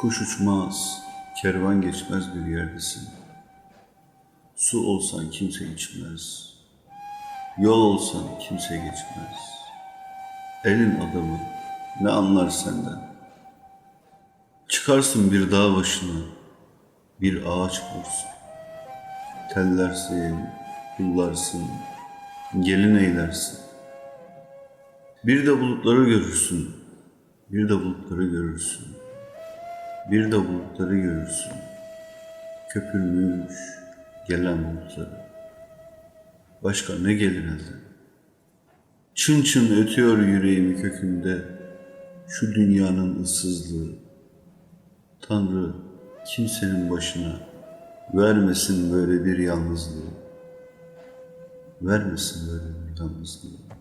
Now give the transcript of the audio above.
Kuş uçmaz, kervan geçmez bir yerdesin. Su olsan kimse içmez. Yol olsan kimse geçmez. Elin adamı ne anlar senden? Çıkarsın bir dağ başına, bir ağaç bulursun. Tellersin, pullarsın, gelin eylersin. Bir de bulutları görürsün, bir de bulutları görürsün. Bir de bulutları görürsün. Köpürmüş gelen bulutları. Başka ne gelir elden? Çın çın ötüyor yüreğimi kökünde. Şu dünyanın ıssızlığı. Tanrı kimsenin başına vermesin böyle bir yalnızlığı. Vermesin böyle bir yalnızlığı.